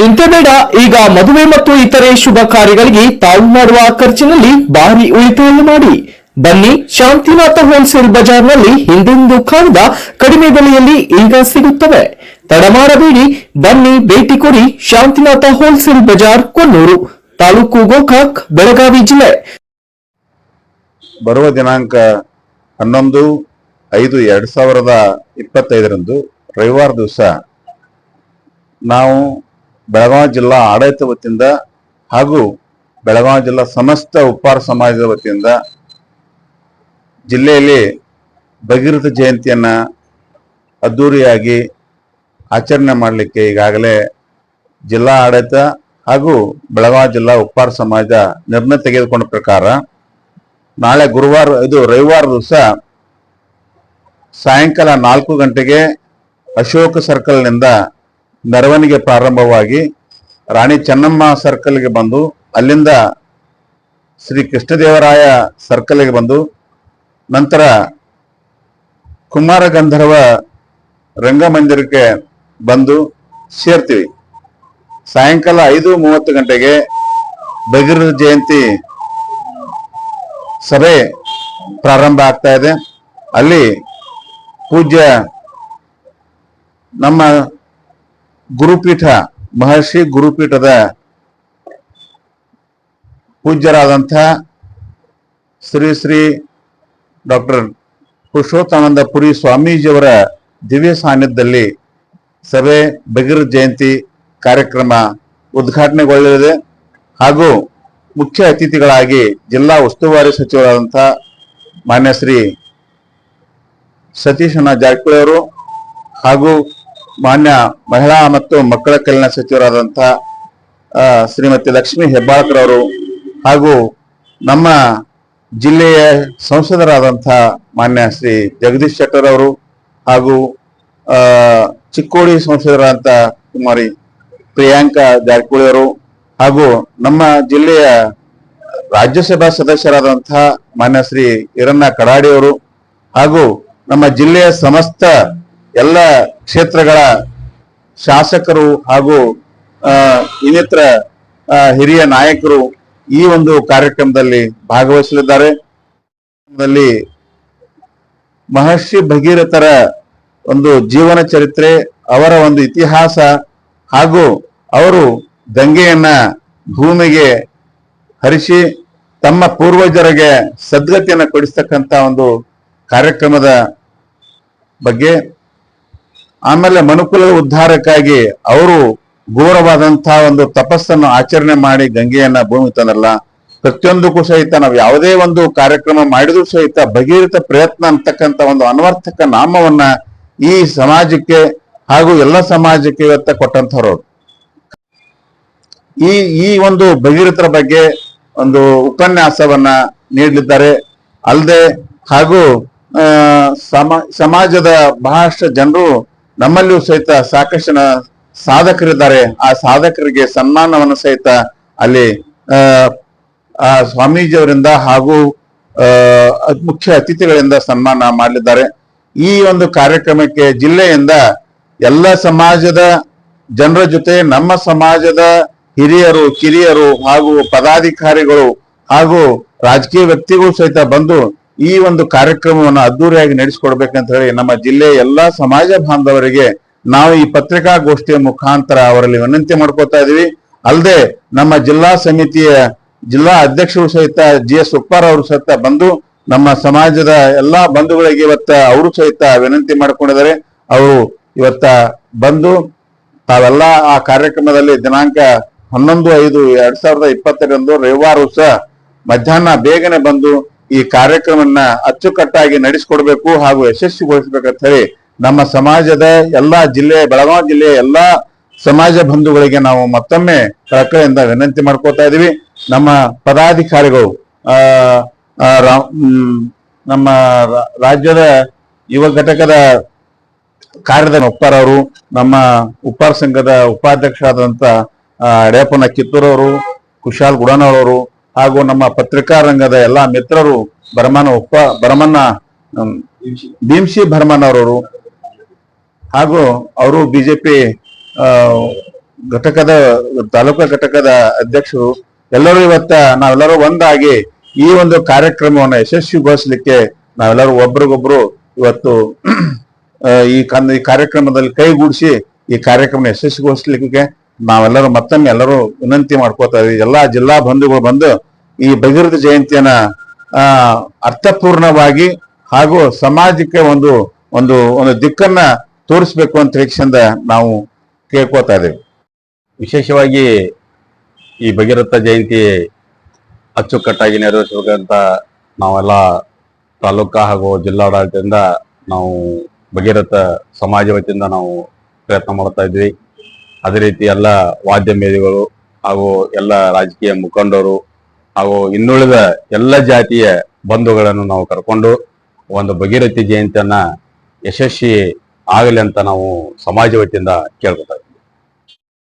ಚಿಂತೆ ಬೇಡ, ಈಗ ಮದುವೆ ಮತ್ತು ಇತರೆ ಶುಭ ಕಾರ್ಯಗಳಿಗೆ ತಾವು ಮಾಡುವ ಖರ್ಚಿನಲ್ಲಿ ಭಾರಿ ಉಳಿತಾಯ ಮಾಡಿ. ಬನ್ನಿ, ಶಾಂತಿನಾಥ ಹೋಲ್ಸೇಲ್ ಬಜಾರ್ನಲ್ಲಿ ಹಿಂದೆಂದು ಕಾಣದ ಕಡಿಮೆ ಬೆಲೆಯಲ್ಲಿ ಈಗ ಸಿಗುತ್ತವೆ. ತಡಮಾಡಬೇಡಿ, ಬನ್ನಿ, ಭೇಟಿ ಕೊಡಿ ಶಾಂತಿನಾಥ ಹೋಲ್ಸೇಲ್ ಬಜಾರ್ ಕೊನ್ನೂರು ತಾಲೂಕು ಗೋಕಾಕ್, ಬೆಳಗಾವಿ ಜಿಲ್ಲೆ. ಬರುವ ದಿನಾಂಕ ಹನ್ನೊಂದು, ಐದು, ಎರಡ್ ಸಾವಿರದ ಇಪ್ಪತ್ತೈದರಂದು ರವಿವಾರ ದಿವಸ ನಾವು ಬೆಳಗಾವಿ ಜಿಲ್ಲಾ ಆಡಳಿತ ವತಿಯಿಂದ ಹಾಗೂ ಬೆಳಗಾವಿ ಜಿಲ್ಲಾ ಸಮಸ್ತ ಉಪ್ಪಾರ ಸಮಾಜದ ವತಿಯಿಂದ ಜಿಲ್ಲೆಯಲ್ಲಿ ಭಗೀರಥ ಜಯಂತಿಯನ್ನ ಅದ್ದೂರಿಯಾಗಿ ಆಚರಣೆ ಮಾಡಲಿಕ್ಕೆ ಈಗಾಗಲೇ ಜಿಲ್ಲಾ ಆಡಳಿತ ಹಾಗೂ ಬೆಳಗಾವಿ ಜಿಲ್ಲಾ ಉಪ್ಪಾರ ಸಮಾಜ ನಿರ್ಣಯ ತೆಗೆದುಕೊಂಡ ಪ್ರಕಾರ ನಾಳೆ ಗುರುವಾರ, ಇದು ರವಿವಾರ ದಿವಸ ಸಾಯಂಕಾಲ ನಾಲ್ಕು ಗಂಟೆಗೆ ಅಶೋಕ ಸರ್ಕಲ್ನಿಂದ ಮೆರವಣಿಗೆ ಪ್ರಾರಂಭವಾಗಿ ರಾಣಿ ಚೆನ್ನಮ್ಮ ಸರ್ಕಲ್ಗೆ ಬಂದು, ಅಲ್ಲಿಂದ ಶ್ರೀ ಕೃಷ್ಣದೇವರಾಯ ಸರ್ಕಲ್ಗೆ ಬಂದು, ನಂತರ ಕುಮಾರ ಗಂಧರ್ವ ರಂಗಮಂದಿರಕ್ಕೆ ಬಂದು ಸೇರ್ತೀವಿ. ಸಾಯಂಕಾಲ ಐದು ಮೂವತ್ತು ಗಂಟೆಗೆ ಬಗಿರ ಜಯಂತಿ ಸಭೆ ಪ್ರಾರಂಭ ಆಗ್ತಾ ಇದೆ. ಅಲ್ಲಿ ಪೂಜ್ಯ ನಮ್ಮ ಗುರುಪೀಠ, ಮಹರ್ಷಿ ಗುರುಪೀಠದ ಪೂಜ್ಯರಾದಂಥ ಶ್ರೀ ಶ್ರೀ ಡಾಕ್ಟರ್ ಪುರುಷೋತ್ತಾನಂದ ಪುರಿ ಸ್ವಾಮೀಜಿಯವರ ದಿವ್ಯ ಸಾನ್ನಿಧ್ಯದಲ್ಲಿ ಸಭೆ, ಬಗಿರ ಜಯಂತಿ ಕಾರ್ಯಕ್ರಮ ಉದ್ಘಾಟನೆಗೊಳ್ಳಲಿದೆ. ಹಾಗೂ ಮುಖ್ಯ ಅತಿಥಿಗಳಾಗಿ ಜಿಲ್ಲಾ ಉಸ್ತುವಾರಿ ಸಚಿವರಾದಂಥ ಮಾನ್ಯ ಶ್ರೀ ಸತೀಶನ ಜಾರಕಿಹೊಳಿ ಹಾಗೂ ಮಾನ್ಯ ಮಹಿಳಾ ಮತ್ತು ಮಕ್ಕಳ ಕಲ್ಯಾಣ ಸಚಿವರಾದಂತಹ ಶ್ರೀಮತಿ ಲಕ್ಷ್ಮಿ ಹೆಬ್ಬಾಳ್ಕರ್ ಅವರು ಹಾಗೂ ನಮ್ಮ ಜಿಲ್ಲೆಯ ಸಂಸದರಾದಂತಹ ಮಾನ್ಯ ಶ್ರೀ ಜಗದೀಶ್ ಶೆಟ್ಟರ್ ಅವರು ಹಾಗೂ ಚಿಕ್ಕೋಡಿ ಸಂಸದರಾದಂಥ ಕುಮಾರಿ ಪ್ರಿಯಾಂಕಾ ಜಾರಕಿಹೊಳಿ ಅವರು ಹಾಗೂ ನಮ್ಮ ಜಿಲ್ಲೆಯ ರಾಜ್ಯಸಭಾ ಸದಸ್ಯರಾದಂತಹ ಮಾನ್ಯ ಶ್ರೀ ಈರಣ್ಣ ಕಡಾಡಿ ಅವರು ಹಾಗೂ ನಮ್ಮ ಜಿಲ್ಲೆಯ ಸಮಸ್ತ ಎಲ್ಲ ಕ್ಷೇತ್ರಗಳ ಶಾಸಕರು ಹಾಗೂ ಇನ್ನಿತರ ಹಿರಿಯ ನಾಯಕರು ಈ ಒಂದು ಕಾರ್ಯಕ್ರಮದಲ್ಲಿ ಭಾಗವಹಿಸಲಿದ್ದಾರೆ. ಮಹರ್ಷಿ ಭಗೀರಥರ ಒಂದು ಜೀವನ ಚರಿತ್ರೆ, ಅವರ ಒಂದು ಇತಿಹಾಸ ಹಾಗೂ ಅವರು ಗಂಗೆಯನ್ನ ಭೂಮಿಗೆ ಹರಿಸಿ ತಮ್ಮ ಪೂರ್ವಜರಿಗೆ ಸದ್ಗತಿಯನ್ನು ಕೊಡಿಸ್ತಕ್ಕಂಥ ಒಂದು ಕಾರ್ಯಕ್ರಮದ ಬಗ್ಗೆ ಆಮೇಲೆ ಮನುಕುಲದ ಉದ್ಧಾರಕ್ಕಾಗಿ ಅವರು ಘೋರವಾದಂತಹ ಒಂದು ತಪಸ್ಸನ್ನು ಆಚರಣೆ ಮಾಡಿ ಗಂಗೆಯನ್ನ ಭೂಮಿ ತಂದ್ರಲ್ಲ ಪ್ರತಿಯೊಂದಕ್ಕೂ ಸಹಿತ ನಾವು ಯಾವುದೇ ಒಂದು ಕಾರ್ಯಕ್ರಮ ಮಾಡಿದ್ರು ಸಹಿತ ಭಗೀರಥ ಪ್ರಯತ್ನ ಅಂತಕ್ಕಂಥ ಒಂದು ಅನ್ವರ್ಥಕ ನಾಮವನ್ನ ಈ ಸಮಾಜಕ್ಕೆ ಹಾಗೂ ಎಲ್ಲ ಸಮಾಜಕ್ಕೆ ಇವತ್ತ ಕೊಟ್ಟಂತವ್ರು ಈ ಈ ಒಂದು ಭಗೀರಥರ ಬಗ್ಗೆ ಒಂದು ಉಪನ್ಯಾಸವನ್ನ ನೀಡಲಿದ್ದಾರೆ. ಅಲ್ಲದೆ ಹಾಗೂ ಸಮಾಜದ ಬಹಳಷ್ಟು ಜನರು ನಮ್ಮಲ್ಲಿಯೂ ಸಹಿತ ಸಾಕಷ್ಟು ಸಾಧಕರಿದ್ದಾರೆ. ಆ ಸಾಧಕರಿಗೆ ಸನ್ಮಾನವನ್ನು ಸಹಿತ ಅಲ್ಲಿ ಆ, ಸ್ವಾಮೀಜಿಯವರಿಂದ ಹಾಗೂ ಮುಖ್ಯ ಅತಿಥಿಗಳಿಂದ ಸನ್ಮಾನ ಮಾಡಲಿದ್ದಾರೆ. ಈ ಒಂದು ಕಾರ್ಯಕ್ರಮಕ್ಕೆ ಜಿಲ್ಲೆಯಿಂದ ಎಲ್ಲ ಸಮಾಜದ ಜನರ ಜೊತೆ ನಮ್ಮ ಸಮಾಜದ ಹಿರಿಯರು ಕಿರಿಯರು ಹಾಗೂ ಪದಾಧಿಕಾರಿಗಳು ಹಾಗೂ ರಾಜಕೀಯ ವ್ಯಕ್ತಿಗಳು ಸಹಿತ ಬಂದು ಈ ಒಂದು ಕಾರ್ಯಕ್ರಮವನ್ನು ಅದ್ದೂರಿಯಾಗಿ ನಡೆಸಿಕೊಡ್ಬೇಕಂತ ಹೇಳಿ ನಮ್ಮ ಜಿಲ್ಲೆಯ ಎಲ್ಲಾ ಸಮಾಜ ಬಾಂಧವರಿಗೆ ನಾವು ಈ ಪತ್ರಿಕಾಗೋಷ್ಠಿಯ ಮುಖಾಂತರ ಅವರಲ್ಲಿ ವಿನಂತಿ ಮಾಡ್ಕೊತಾ ಇದೀವಿ. ಅಲ್ಲದೆ ನಮ್ಮ ಜಿಲ್ಲಾ ಸಮಿತಿಯ ಜಿಲ್ಲಾ ಅಧ್ಯಕ್ಷರು ಸಹಿತ ಜಿ ಎಸ್ ಉಪ್ಪಾರ್ ಅವರು ಸಹಿತ ಬಂದು ನಮ್ಮ ಸಮಾಜದ ಎಲ್ಲಾ ಬಂಧುಗಳಿಗೆ ಇವತ್ತ ಅವರು ಸಹಿತ ವಿನಂತಿ ಮಾಡಿಕೊಂಡಿದ್ದಾರೆ. ಅವರು ಇವತ್ತ ಬಂದು ತಾವೆಲ್ಲ ಆ ಕಾರ್ಯಕ್ರಮದಲ್ಲಿ ದಿನಾಂಕ ಹನ್ನೊಂದು ಐದು ಎರಡ್ ಸಾವಿರದ ಇಪ್ಪತ್ತರಂದು ರವಿವಾರ ಸಹ ಮಧ್ಯಾಹ್ನ ಬೇಗನೆ ಬಂದು ಈ ಕಾರ್ಯಕ್ರಮವನ್ನ ಅಚ್ಚುಕಟ್ಟಾಗಿ ನಡೆಸಿಕೊಡ್ಬೇಕು ಹಾಗೂ ಯಶಸ್ವಿಗೊಳಿಸಬೇಕಂತ ಹೇಳಿ ನಮ್ಮ ಸಮಾಜದ ಎಲ್ಲಾ ಜಿಲ್ಲೆ, ಬೆಳಗಾವಿ ಜಿಲ್ಲೆಯ ಎಲ್ಲಾ ಸಮಾಜ ಬಂಧುಗಳಿಗೆ ನಾವು ಮತ್ತೊಮ್ಮೆ ಕಳಕಳಿಯಿಂದ ವಿನಂತಿ ಮಾಡ್ಕೋತಾ ಇದೀವಿ. ನಮ್ಮ ಪದಾಧಿಕಾರಿಗಳು ನಮ್ಮ ರಾಜ್ಯದ ಯುವ ಘಟಕದ ಕಾರ್ಯದ ಉಪ್ಪಾರ್ ಅವರು, ನಮ್ಮ ಉಪ್ಪಾರ್ ಸಂಘದ ಉಪಾಧ್ಯಕ್ಷರಾದಂತ ಅಡ್ಯಪ್ಪನ ಕಿತ್ತೂರವರು, ಕುಶಾಲ್ ಗುಡನವರು ಹಾಗೂ ನಮ್ಮ ಪತ್ರಿಕಾ ರಂಗದ ಎಲ್ಲಾ ಮಿತ್ರರು ಬರಮನ ಉಪ ಭರಮನ್ನ ಭೀಮ್ಸಿ ಭರಮನ್ ಅವರು ಹಾಗೂ ಅವರು ಬಿಜೆಪಿ ಘಟಕದ, ತಾಲೂಕಾ ಘಟಕದ ಅಧ್ಯಕ್ಷರು ಎಲ್ಲರೂ ಇವತ್ತ ನಾವೆಲ್ಲರೂ ಒಂದಾಗಿ ಈ ಒಂದು ಕಾರ್ಯಕ್ರಮವನ್ನು ಯಶಸ್ವಿಗೊಳಿಸಲಿಕ್ಕೆ ನಾವೆಲ್ಲರೂ ಒಬ್ರಿಗೊಬ್ರು ಇವತ್ತು ಈ ಕಾರ್ಯಕ್ರಮದಲ್ಲಿ ಕೈಗೂಡಿಸಿ ಈ ಕಾರ್ಯಕ್ರಮ ಯಶಸ್ವಿಗೊಳಿಸಲಿಕ್ಕೆ ನಾವೆಲ್ಲರೂ ಮತ್ತೊಮ್ಮೆ ಎಲ್ಲರೂ ವಿನಂತಿ ಮಾಡ್ಕೋತಾ ಇದೀವಿ. ಎಲ್ಲಾ ಜಿಲ್ಲಾ ಬಂಧುಗಳು ಬಂದು ಈ ಭಗೀರಥ ಜಯಂತಿಯನ್ನ ಅರ್ಥಪೂರ್ಣವಾಗಿ ಹಾಗೂ ಸಮಾಜಕ್ಕೆ ಒಂದು ಒಂದು ಒಂದು ದಿಕ್ಕನ್ನ ತೋರಿಸ್ಬೇಕು ಅಂತ ಹೇಕ್ಷಂದ ನಾವು ಕೇಳ್ಕೊತಾ ಇದ್ದೇವೆ. ವಿಶೇಷವಾಗಿ ಈ ಭಗೀರಥ ಜಯಂತಿ ಅಚ್ಚುಕಟ್ಟಾಗಿ ನೆರವೇರಿಸಬೇಕಂತ ನಾವೆಲ್ಲ ತಾಲೂಕಾ ಹಾಗೂ ಜಿಲ್ಲಾಡಳಿತದಿಂದ ನಾವು ಭಗೀರಥ ಸಮಾಜ ವತಿಯಿಂದ ನಾವು ಪ್ರಯತ್ನ ಮಾಡ್ತಾ ಇದ್ವಿ. ಅದೇ ರೀತಿ ಎಲ್ಲ ವಾದ್ಯ ಮೇಧಿಗಳು ಹಾಗೂ ಎಲ್ಲ ರಾಜಕೀಯ ಮುಖಂಡರು ಹಾಗೂ ಇನ್ನುಳಿದ ಎಲ್ಲ ಜಾತಿಯ ಬಂಧುಗಳನ್ನು ನಾವು ಕರ್ಕೊಂಡು ಒಂದು ಭಗೀರಥಿ ಜಯಂತಿಯನ್ನ ಯಶಸ್ವಿ ಆಗಲಿ ಅಂತ ನಾವು ಸಮಾಜ ವತಿಯಿಂದ ಕೇಳ್ಕೊತಾ ಇದ್ದೀವಿ.